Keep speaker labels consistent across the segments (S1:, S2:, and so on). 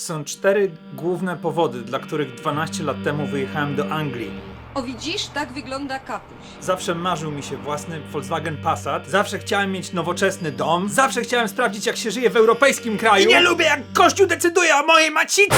S1: Są cztery główne powody, dla których 12 lat temu wyjechałem do Anglii.
S2: O widzisz, tak wygląda katuś.
S1: Zawsze marzył mi się własny Volkswagen Passat, zawsze chciałem mieć nowoczesny dom, zawsze chciałem sprawdzić jak się żyje w europejskim kraju. I nie lubię jak Kościół decyduje o mojej macicy!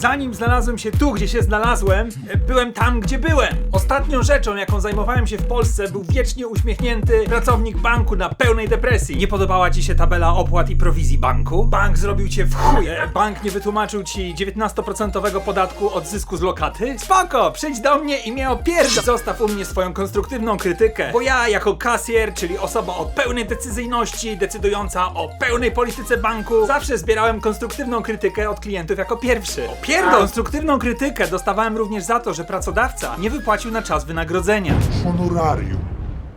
S1: Zanim znalazłem się tu, gdzie się znalazłem, e, byłem tam, gdzie byłem. Ostatnią rzeczą, jaką zajmowałem się w Polsce, był wiecznie uśmiechnięty pracownik banku na pełnej depresji. Nie podobała ci się tabela opłat i prowizji banku? Bank zrobił cię w chuje. Bank nie wytłumaczył ci 19% podatku od zysku z lokaty? Spoko, przyjdź do mnie i mnie opierdol. Zostaw u mnie swoją konstruktywną krytykę, bo ja jako kasjer, czyli osoba o pełnej decyzyjności, decydująca o pełnej polityce banku, zawsze zbierałem konstruktywną krytykę od klientów jako pierwszy. Opierdol! Konstruktywną krytykę dostawałem również za to, że pracodawca nie wypłacił na czas wynagrodzenia.
S3: honorarium.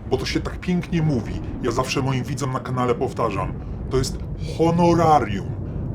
S3: Bo to się tak pięknie mówi. Ja zawsze moim widzom na kanale powtarzam. To jest honorarium.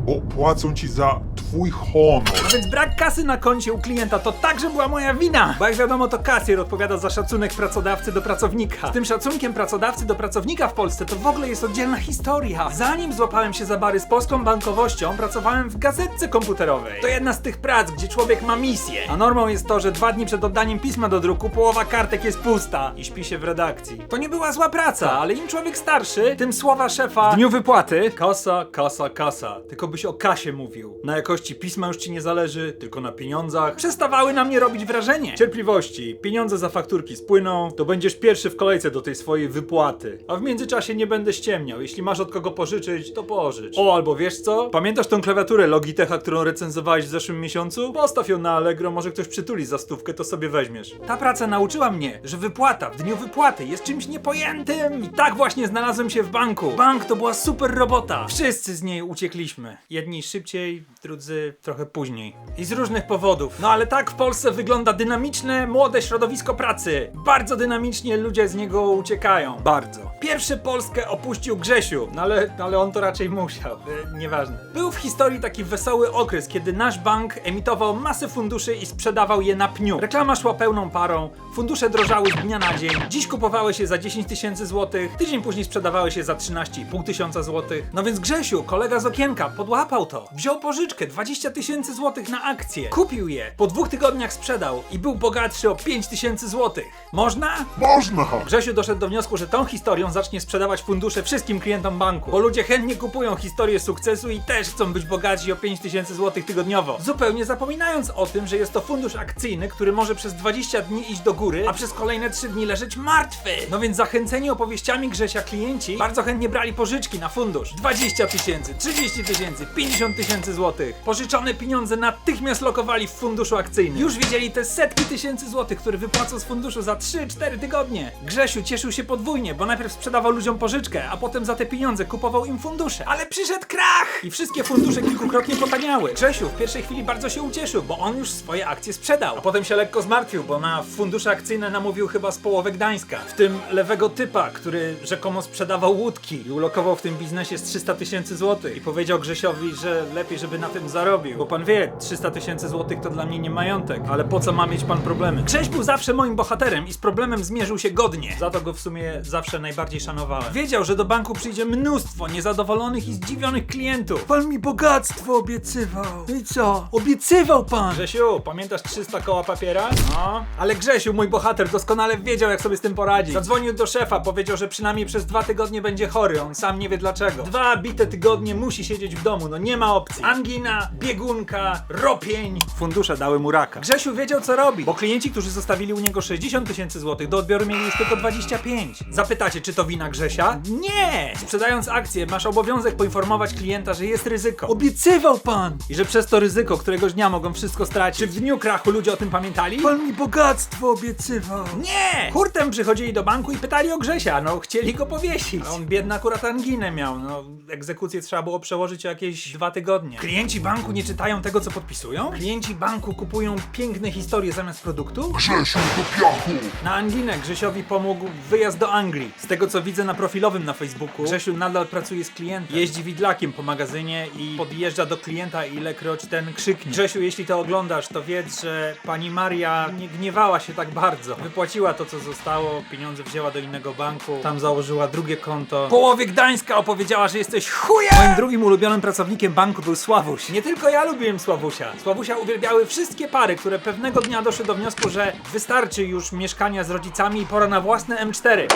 S3: Bo płacą ci za twój honor.
S1: A więc brak kasy na koncie u klienta to także była moja wina. Bo jak wiadomo, to kasjer odpowiada za szacunek pracodawcy do pracownika. Z tym szacunkiem pracodawcy do pracownika w Polsce to w ogóle jest oddzielna historia. Zanim złapałem się za bary z polską bankowością, pracowałem w gazetce komputerowej. To jedna z tych prac, gdzie człowiek ma misję. A normą jest to, że dwa dni przed oddaniem pisma do druku połowa kartek jest pusta i śpi się w redakcji. To nie była zła praca, ale im człowiek starszy, tym słowa szefa w dniu wypłaty kasa, kasa, kasa. Tylko byś o kasie mówił. Na jakości pisma już ci nie zależy, tylko na pieniądzach. Przestawały na mnie robić wrażenie. Cierpliwości. Pieniądze za fakturki spłyną, to będziesz pierwszy w kolejce do tej swojej wypłaty. A w międzyczasie nie będę ściemniał. Jeśli masz od kogo pożyczyć, to pożycz. O, albo wiesz co? Pamiętasz tą klawiaturę Logitecha, którą recenzowałeś w zeszłym miesiącu? Postaw ją na Allegro, może ktoś przytuli za stówkę, to sobie weźmiesz. Ta praca nauczyła mnie, że wypłata w dniu wypłaty jest czymś niepojętym. I tak właśnie znalazłem się w banku. Bank to była super robota. Wszyscy z niej uciekliśmy. Jedni szybciej, drudzy trochę później. I z różnych powodów. No ale tak w Polsce wygląda dynamiczne, młode środowisko pracy. Bardzo dynamicznie ludzie z niego uciekają. Bardzo. Pierwszy Polskę opuścił Grzesiu, no ale, ale on to raczej musiał. E, nieważne. Był w historii taki wesoły okres, kiedy nasz bank emitował masę funduszy i sprzedawał je na pniu. Reklama szła pełną parą, fundusze drożały z dnia na dzień. Dziś kupowały się za 10 tysięcy złotych, tydzień później sprzedawały się za 13,5 tysiąca złotych. No więc Grzesiu, kolega z okienka, podłapał to. Wziął pożyczkę 20 tysięcy złotych na akcje. Kupił je, po dwóch tygodniach sprzedał i był bogatszy o 5 tysięcy złotych. Można?
S3: Można!
S1: Grzesiu doszedł do wniosku, że tą historią zacznie sprzedawać fundusze wszystkim klientom banku, bo ludzie chętnie kupują historię sukcesu i też chcą być bogaci o 5000 zł tygodniowo. Zupełnie zapominając o tym, że jest to fundusz akcyjny, który może przez 20 dni iść do góry, a przez kolejne 3 dni leżeć martwy. No więc zachęceni opowieściami Grzesia klienci bardzo chętnie brali pożyczki na fundusz. 20 tysięcy, 30 tysięcy, 50 tysięcy złotych. Pożyczone pieniądze natychmiast lokowali w funduszu akcyjnym. Już wiedzieli te setki tysięcy złotych, które wypłacą z funduszu za 3-4 tygodnie. Grzesiu cieszył się podwójnie, bo najpierw sprzedawał ludziom pożyczkę, a potem za te pieniądze kupował im fundusze. Ale przyszedł krach! I wszystkie fundusze kilkukrotnie potaniały. Grzesiu w pierwszej chwili bardzo się ucieszył, bo on już swoje akcje sprzedał. A potem się lekko zmartwił, bo na fundusze akcyjne namówił chyba z połowy Gdańska. W tym lewego typa, który rzekomo sprzedawał łódki i ulokował w tym biznesie z 300 tysięcy złotych. I powiedział Grzesiowi, że lepiej, żeby na tym zarobił. Bo pan wie, 300 tysięcy złotych to dla mnie nie majątek. Ale po co ma mieć pan problemy? Grześ był zawsze moim bohaterem i z problemem zmierzył się godnie. Za to go w sumie zawsze najbardziej szanowałem. Wiedział, że do banku przyjdzie mnóstwo niezadowolonych i zdziwionych klientów. Pan mi bogactwo obiecywał. I co? Obiecywał pan! Grzesiu, pamiętasz 300 koła papiera? No. Ale Grzesiu, mój bohater, doskonale wiedział, jak sobie z tym poradzić. Zadzwonił do szefa, powiedział, że przynajmniej przez dwa tygodnie będzie chory. On sam nie wie dlaczego. Dwa bite tygodnie musi siedzieć w domu, no nie ma opcji. Angina, biegunka, ropień. Fundusze dały mu raka. Grzesiu wiedział, co robi, bo klienci, którzy zostawili u niego 60 tysięcy złotych, do odbioru mieli już tylko 25. Zapytacie, czy to wina Grzesia? Nie! Sprzedając akcję, masz obowiązek poinformować klienta, że jest ryzyko. Obiecywał pan! I że przez to ryzyko któregoś dnia mogą wszystko stracić. Czy w dniu krachu ludzie o tym pamiętali? Pan mi bogactwo obiecywał. Nie! Hurtem przychodzili do banku i pytali o Grzesia, no chcieli go powiesić. A on biedny akurat anginę miał, no egzekucję trzeba było przełożyć o jakieś dwa tygodnie. Klienci Klienci banku nie czytają tego, co podpisują? Klienci banku kupują piękne historie zamiast produktu?
S3: Grzesiu, do piachu!
S1: Na Anginę Grzesiowi pomógł wyjazd do Anglii. Z tego co widzę na profilowym na Facebooku, Grzesiu nadal pracuje z klientem. Jeździ widlakiem po magazynie i podjeżdża do klienta ilekroć ten krzyknie. Grzesiu, jeśli to oglądasz, to wiedz, że pani Maria nie gniewała się tak bardzo. Wypłaciła to, co zostało, pieniądze wzięła do innego banku, tam założyła drugie konto. Połowie Gdańska opowiedziała, że jesteś chujem! Moim drugim ulubionym pracownikiem banku był Sławuś. Nie tylko ja lubiłem Sławusia. Sławusia uwielbiały wszystkie pary, które pewnego dnia doszły do wniosku, że wystarczy już mieszkania z rodzicami i pora na własne M4.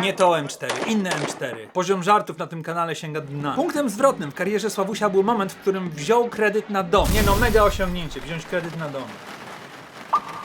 S1: Nie to M4, inne M4. Poziom żartów na tym kanale sięga dna. Punktem zwrotnym w karierze Sławusia był moment, w którym wziął kredyt na dom. Nie no, mega osiągnięcie, wziąć kredyt na dom.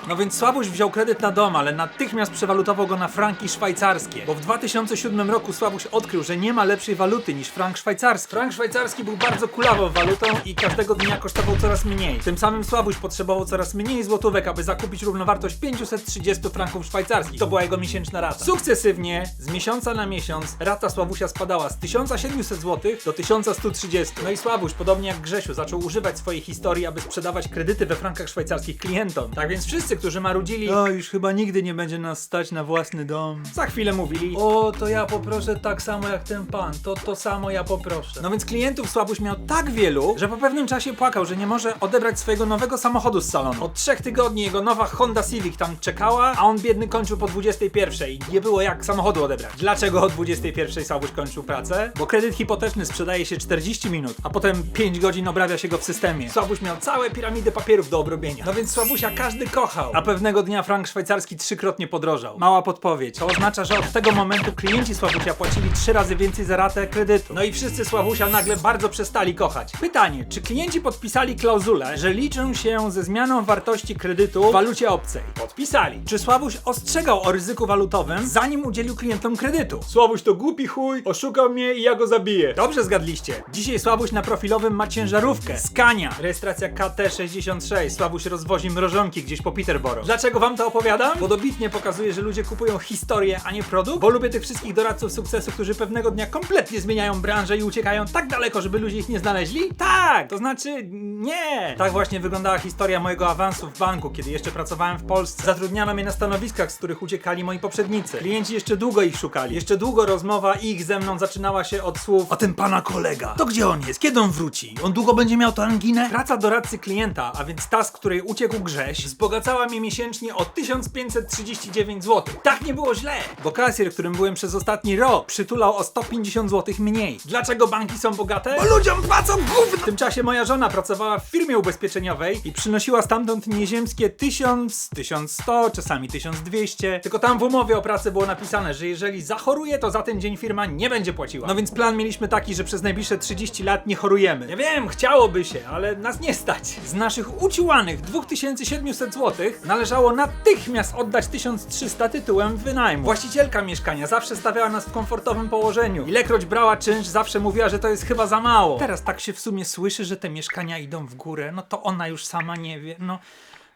S1: No więc Sławuś wziął kredyt na dom, ale natychmiast przewalutował go na franki szwajcarskie. Bo w 2007 roku Sławuś odkrył, że nie ma lepszej waluty niż frank szwajcarski. Frank szwajcarski był bardzo kulawą walutą i każdego dnia kosztował coraz mniej. Tym samym Sławuś potrzebował coraz mniej złotówek, aby zakupić równowartość 530 franków szwajcarskich. To była jego miesięczna rata. Sukcesywnie, z miesiąca na miesiąc, rata Sławusia spadała z 1700 zł do 1130. No i Sławuś, podobnie jak Grzesiu, zaczął używać swojej historii, aby sprzedawać kredyty we frankach szwajcarskich klientom. Tak więc wszyscy, którzy marudzili, o już chyba nigdy nie będzie nas stać na własny dom, za chwilę mówili, o to ja poproszę tak samo jak ten pan, to to samo ja poproszę. No więc klientów Słabuś miał tak wielu, że po pewnym czasie płakał, że nie może odebrać swojego nowego samochodu z salonu. Od trzech tygodni jego nowa Honda Civic tam czekała, a on biedny kończył po 21 i nie było jak samochodu odebrać. Dlaczego o 21 Słabuś kończył pracę? Bo kredyt hipoteczny sprzedaje się 40 minut, a potem 5 godzin obrabia się go w systemie. Słabuś miał całe piramidy papierów do obrobienia. No więc Słabusia każdy kochał. A pewnego dnia frank szwajcarski trzykrotnie podrożał. Mała podpowiedź. To oznacza, że od tego momentu klienci Sławusia płacili trzy razy więcej za ratę kredytu. No i wszyscy Sławusia nagle bardzo przestali kochać. Pytanie, czy klienci podpisali klauzulę, że liczą się ze zmianą wartości kredytu w walucie obcej? Podpisali. Czy Sławuś ostrzegał o ryzyku walutowym, zanim udzielił klientom kredytu? Sławuś to głupi chuj, oszukał mnie i ja go zabiję. Dobrze zgadliście. Dzisiaj Sławuś na profilowym ma ciężarówkę. Skania. Rejestracja KT66. Sławuś rozwozi mrożonki gdzieś po Peterborough. Dlaczego wam to opowiadam? Bo dobitnie pokazuje, że ludzie kupują historię, a nie produkt. Bo lubię tych wszystkich doradców sukcesu, którzy pewnego dnia kompletnie zmieniają branżę i uciekają tak daleko, żeby ludzie ich nie znaleźli? Tak! To znaczy nie! Tak właśnie wyglądała historia mojego awansu w banku, kiedy jeszcze pracowałem w Polsce. Zatrudniano mnie na stanowiskach, z których uciekali moi poprzednicy. Klienci jeszcze długo ich szukali. Jeszcze długo rozmowa ich ze mną zaczynała się od słów A ten pana kolega, to gdzie on jest? Kiedy on wróci? On długo będzie miał tę anginę? Praca doradcy klienta, a więc ta, z której uciekł Grześ, wzbogacała mnie miesięcznie o 1539 zł. Tak nie było źle, bo kasjer, którym byłem przez ostatni rok, przytulał o 150 zł mniej. Dlaczego banki są bogate? Bo ludziom płacą gówno! W tym czasie moja żona pracowała w firmie ubezpieczeniowej i przynosiła stamtąd nieziemskie 1000, 1100, czasami 1200. Tylko tam w umowie o pracę było napisane, że jeżeli zachoruje, to za ten dzień firma nie będzie płaciła. No więc plan mieliśmy taki, że przez najbliższe 30 lat nie chorujemy. Ja wiem, chciałoby się, ale nas nie stać. Z naszych uciłanych 2700 zł należało natychmiast oddać 1300 tytułem wynajmu. Właścicielka mieszkania zawsze stawiała nas w komfortowym położeniu. Ilekroć brała czynsz, zawsze mówiła, że to jest chyba za mało. Teraz tak się w sumie słyszy, że te mieszkania idą w górę, no to ona już sama nie wie, no...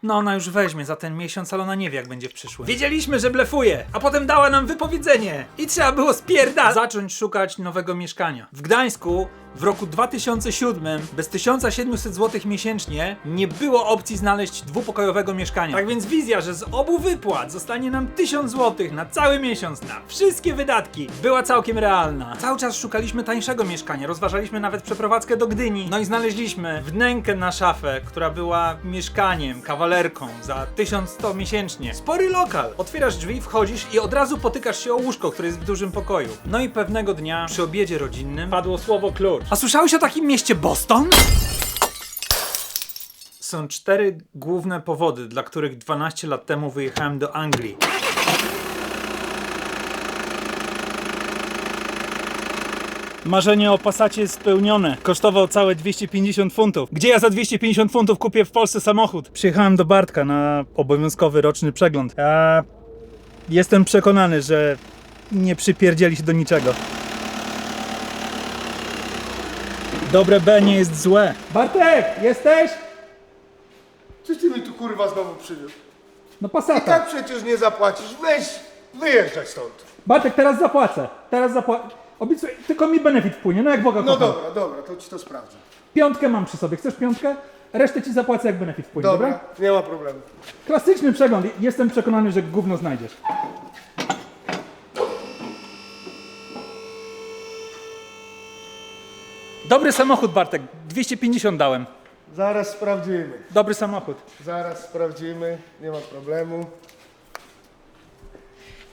S1: No ona już weźmie za ten miesiąc, ale ona nie wie jak będzie w przyszłym. Wiedzieliśmy, że blefuje, a potem dała nam wypowiedzenie i trzeba było spierdać. Zacząć szukać nowego mieszkania. W Gdańsku w roku 2007 bez 1700 zł miesięcznie nie było opcji znaleźć dwupokojowego mieszkania. Tak więc wizja, że z obu wypłat zostanie nam 1000 zł na cały miesiąc na wszystkie wydatki była całkiem realna. Cały czas szukaliśmy tańszego mieszkania, rozważaliśmy nawet przeprowadzkę do Gdyni. No i znaleźliśmy wnękę na szafę, która była mieszkaniem, kawalerką za 1100 miesięcznie. Spory lokal. Otwierasz drzwi, wchodzisz i od razu potykasz się o łóżko, które jest w dużym pokoju. No i pewnego dnia przy obiedzie rodzinnym padło słowo klucz. A słyszałeś o takim mieście Boston? Są cztery główne powody, dla których 12 lat temu wyjechałem do Anglii. Marzenie o Passacie spełnione. Kosztował całe 250 funtów. Gdzie ja za 250 funtów kupię w Polsce samochód? Przyjechałem do Bartka na obowiązkowy roczny przegląd. A jestem przekonany, że nie przypierdzieli się do niczego. Dobre B nie jest złe. Bartek, jesteś?
S4: Czy ty mi tu kurwa znowu przywiózł?
S1: No
S4: I tak przecież nie zapłacisz. Weź, wyjeżdżaj stąd.
S1: Bartek, teraz zapłacę. Teraz zapłacę. Obiecuję, tylko mi benefit wpłynie, no jak Boga
S4: No
S1: kocham.
S4: dobra, dobra, to ci to sprawdzę.
S1: Piątkę mam przy sobie, chcesz piątkę? Resztę ci zapłacę jak benefit wpłynie, dobra?
S4: Dobra, nie ma problemu.
S1: Klasyczny przegląd, jestem przekonany, że gówno znajdziesz. Dobry samochód Bartek, 250 dałem.
S4: Zaraz sprawdzimy.
S1: Dobry samochód.
S4: Zaraz sprawdzimy, nie ma problemu.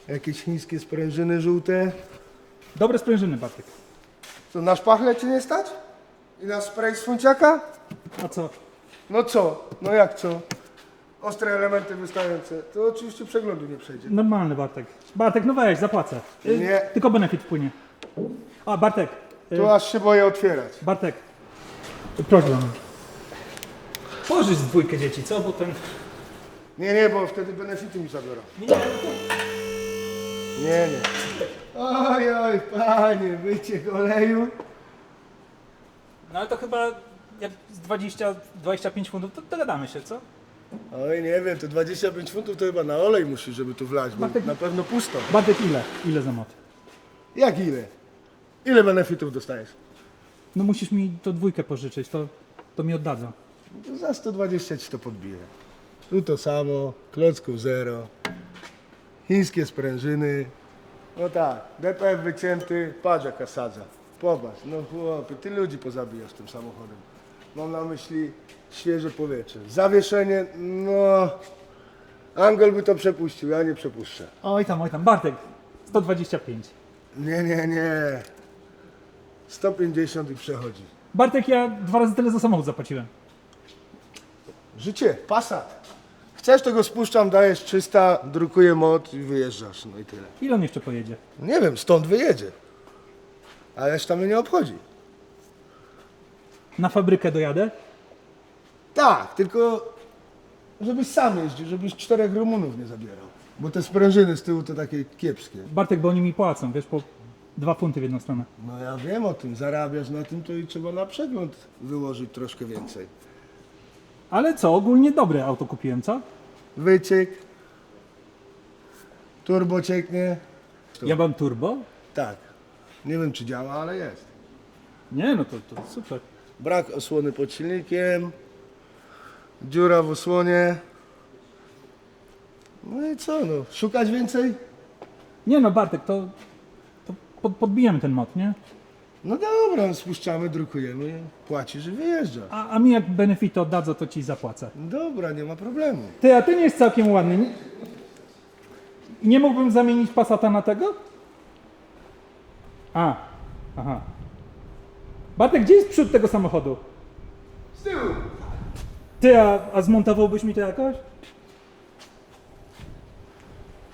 S4: Jakieś chińskie sprężyny żółte.
S1: Dobre sprężyny Bartek.
S4: Co, na szpachle ci nie stać? I na spray z funciaka?
S1: A co?
S4: No co? No jak co? Ostre elementy wystające. To oczywiście przeglądu nie przejdzie.
S1: Normalny Bartek. Bartek, no weź, zapłacę. Y,
S4: Nie.
S1: Tylko benefit wpłynie. A Bartek,
S4: Tu aż się boję otwierać.
S1: Bartek, prośbę. Pożycz dwójkę dzieci, co? Bo ten...
S4: Nie, nie, bo wtedy benefity mi zabiorą.
S1: Nie, nie,
S4: Nie, nie. Oj, oj, panie, wyciek oleju.
S1: No ale to chyba jak z 20-25 funtów, to dogadamy się, co?
S4: Oj, nie wiem, to 25 funtów to chyba na olej musi, żeby tu wlać, bo
S1: Bartek-
S4: na pewno pusto.
S1: Bartek, ile? Ile za mot?
S4: Jak ile? Ile benefitów dostajesz?
S1: No musisz mi to dwójkę pożyczyć, to, to mi oddadzą.
S4: Za 120 ci to podbiję. Tu to samo, klocków zero, chińskie sprężyny. No tak, DPF wycięty, patrz jaka sadza. Popatrz, no chłopie, ty ludzi pozabijasz tym samochodem. Mam na myśli świeże powietrze. Zawieszenie, no... Angel by to przepuścił, ja nie przepuszczę.
S1: Oj tam, oj tam, Bartek, 125.
S4: Nie, nie, nie. 150 i przechodzi.
S1: Bartek, ja dwa razy tyle za samochód zapłaciłem.
S4: Życie, Passat. Chcesz, to go spuszczam, dajesz 300, drukuję mod i wyjeżdżasz, no i tyle.
S1: Ile on jeszcze pojedzie?
S4: Nie wiem, stąd wyjedzie. A reszta mnie nie obchodzi.
S1: Na fabrykę dojadę?
S4: Tak, tylko żebyś sam jeździł, żebyś czterech Rumunów nie zabierał. Bo te sprężyny z tyłu to takie kiepskie.
S1: Bartek, bo oni mi płacą, wiesz, po dwa funty w jedną stronę.
S4: No ja wiem o tym, zarabiasz na tym, to i trzeba na przegląd wyłożyć troszkę więcej.
S1: Ale co, ogólnie dobre auto kupiłem, co?
S4: Wyciek, turbo cieknie.
S1: Ja mam turbo?
S4: Tak, nie wiem czy działa, ale jest.
S1: Nie, no to, to super.
S4: Brak osłony pod silnikiem, dziura w osłonie. No i co, no, szukać więcej?
S1: Nie no, Bartek, to pod, podbijemy ten mod, nie?
S4: No dobra, spuszczamy, drukujemy, płacisz i wyjeżdża.
S1: A, a mi jak benefity oddadzą, to ci zapłacę.
S4: Dobra, nie ma problemu.
S1: Ty, a ten jest całkiem ładny. Nie, nie mógłbym zamienić Passata na tego? A, aha. Bartek, gdzie jest przód tego samochodu?
S4: Z tyłu.
S1: Ty, a, a zmontowałbyś mi to jakoś?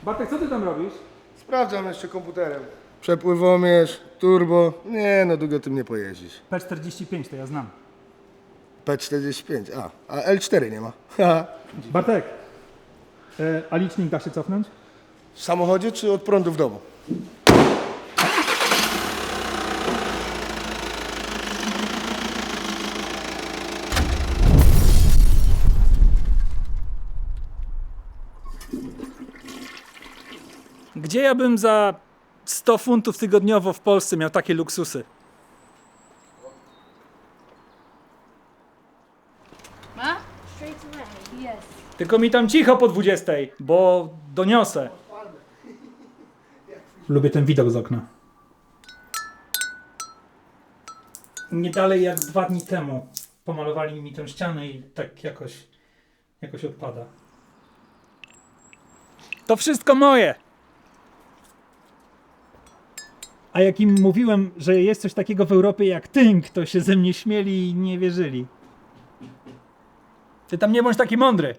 S1: Bartek, co ty tam robisz?
S4: Sprawdzam jeszcze komputerem. Przepływomierz, turbo. Nie, no długo tym nie pojeździsz.
S1: P45 to ja znam.
S4: P45, a, a L4 nie ma.
S1: Bartek, e, a licznik da się cofnąć?
S4: w samochodzie czy od prądu w domu?
S1: Gdzie ja bym za 100 funtów tygodniowo w Polsce miał takie luksusy?
S2: Ma? Straight away. Yes.
S1: Tylko mi tam cicho po 20, bo doniosę. Lubię ten widok z okna. Nie dalej jak dwa dni temu pomalowali mi tę ścianę i tak jakoś, jakoś odpada. To wszystko moje! A jak im mówiłem, że jest coś takiego w Europie jak tynk, to się ze mnie śmieli i nie wierzyli. Ty tam nie bądź taki mądry.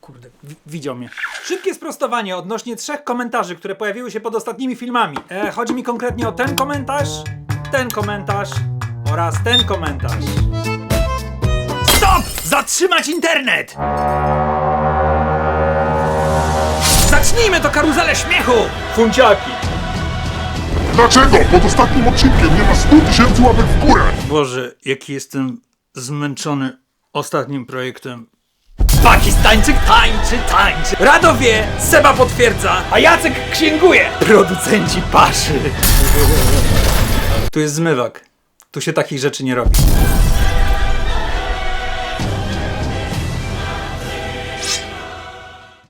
S1: Kurde, wi- widział mnie. Szybkie sprostowanie odnośnie trzech komentarzy, które pojawiły się pod ostatnimi filmami. E, chodzi mi konkretnie o ten komentarz, ten komentarz oraz ten komentarz. Stop! Zatrzymać internet! Zacznijmy to karuzelę śmiechu! Funciaki!
S3: Dlaczego? Pod ostatnim odcinkiem nie ma 100 tysięcy łapek w górę!
S1: Boże, jaki jestem zmęczony ostatnim projektem. Pakistańczyk tańczy, tańczy. Rado wie, Seba potwierdza, a Jacek księguje. Producenci paszy. Tu jest zmywak. Tu się takich rzeczy nie robi.